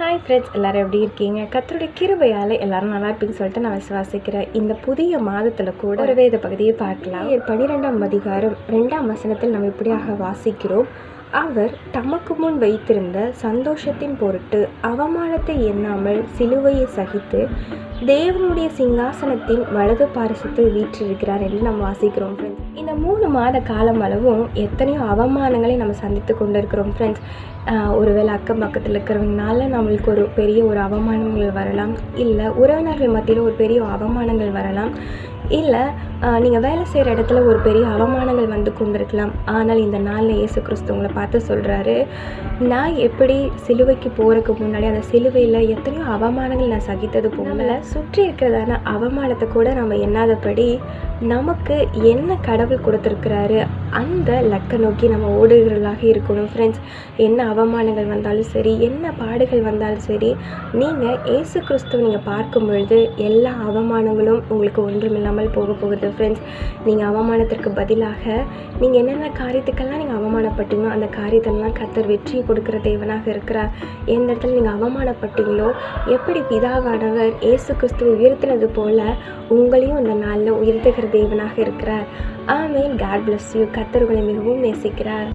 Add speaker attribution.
Speaker 1: Hi friends எல்லோரும் எப்படி இருக்கீங்க? கத்தருடைய கிருபையால் எல்லாரும் நல்லா இருப்பீங்கன்னு சொல்லிட்டு நான் விசுவாசிக்கிறேன் இந்த புதிய மாதத்தில் கூட ஒரு வேத பகுதியை பார்க்கலாம். பன்னிரெண்டாம் அதிகாரம் ரெண்டாம் வசனத்தில் நம்ம இப்படியாக வாசிக்கிறோம். அவர் தமக்கு முன் வைத்திருந்த சந்தோஷத்தின் பொருட்டு அவமானத்தை எண்ணாமல் சிலுவையை சகித்து தேவனுடைய சிங்காசனத்தின் வலது பாரசத்தில் வீற்றிருக்கிறார் என்று நம்ம வாசிக்கிறோம் ஃப்ரெண்ட்ஸ் மூணு மாத காலம் அளவும் எத்தனையோ அவமானங்களை நம்ம சந்தித்து கொண்டு இருக்கிறோம் ஃப்ரெண்ட்ஸ் ஒருவேளை அக்கம் பக்கத்தில் இருக்கிறவங்கனால நம்மளுக்கு ஒரு பெரிய ஒரு அவமானங்கள் வரலாம் இல்லை உறவினர்கள் மத்தியில் ஒரு பெரிய அவமானங்கள் வரலாம். இல்லை நீங்கள் வேலை செய்கிற இடத்துல ஒரு பெரிய அவமானங்கள் வந்து கொண்டிருக்கலாம். ஆனால் இந்த நாளில் இயேசு கிறிஸ்து உங்களை பார்த்து சொல்கிறாரு நான் எப்படி சிலுவைக்கு போகிறதுக்கு முன்னாடி அந்த சிலுவையில் எத்தனையோ அவமானங்கள் நான் சகித்தது போல சுற்றி இருக்கிறதான அவமானத்தை கூட நம்ம எண்ணாதபடி நமக்கு என்ன கடவுள் கொடுத்துருக்கிறாரு அந்த லக்கை நோக்கி நம்ம ஓடுகிறவர்களாக இருக்கணும். ஃப்ரெண்ட்ஸ் என்ன அவமானங்கள் வந்தாலும் சரி என்ன பாடுகள் வந்தாலும் சரி நீங்கள் ஏசு கிறிஸ்துவ நீங்கள் பார்க்கும் பொழுது எல்லா அவமானங்களும் உங்களுக்கு ஒன்றுமில்லாமல் போக போகுது. ஃப்ரெண்ட்ஸ் நீங்கள் அவமானத்திற்கு பதிலாக நீங்கள் என்னென்ன காரியத்துக்கெல்லாம் நீங்கள் அவமானப்பட்டீங்களோ அந்த காரியத்தெல்லாம் கத்தர் வெற்றி கொடுக்குற தேவனாக இருக்கிறார். எந்த இடத்துல நீங்கள் அவமானப்பட்டீங்களோ எப்படி பிதாவானவர் ஏசு கிறிஸ்துவை உயர்த்தினது போல் உங்களையும் அந்த நாளில் உயர்த்துகிற தேவனாக இருக்கிறார். ஆமேன் காட் பிளஸ் யூ கத்தர்களை மிகவும் நேசிக்கிறார்.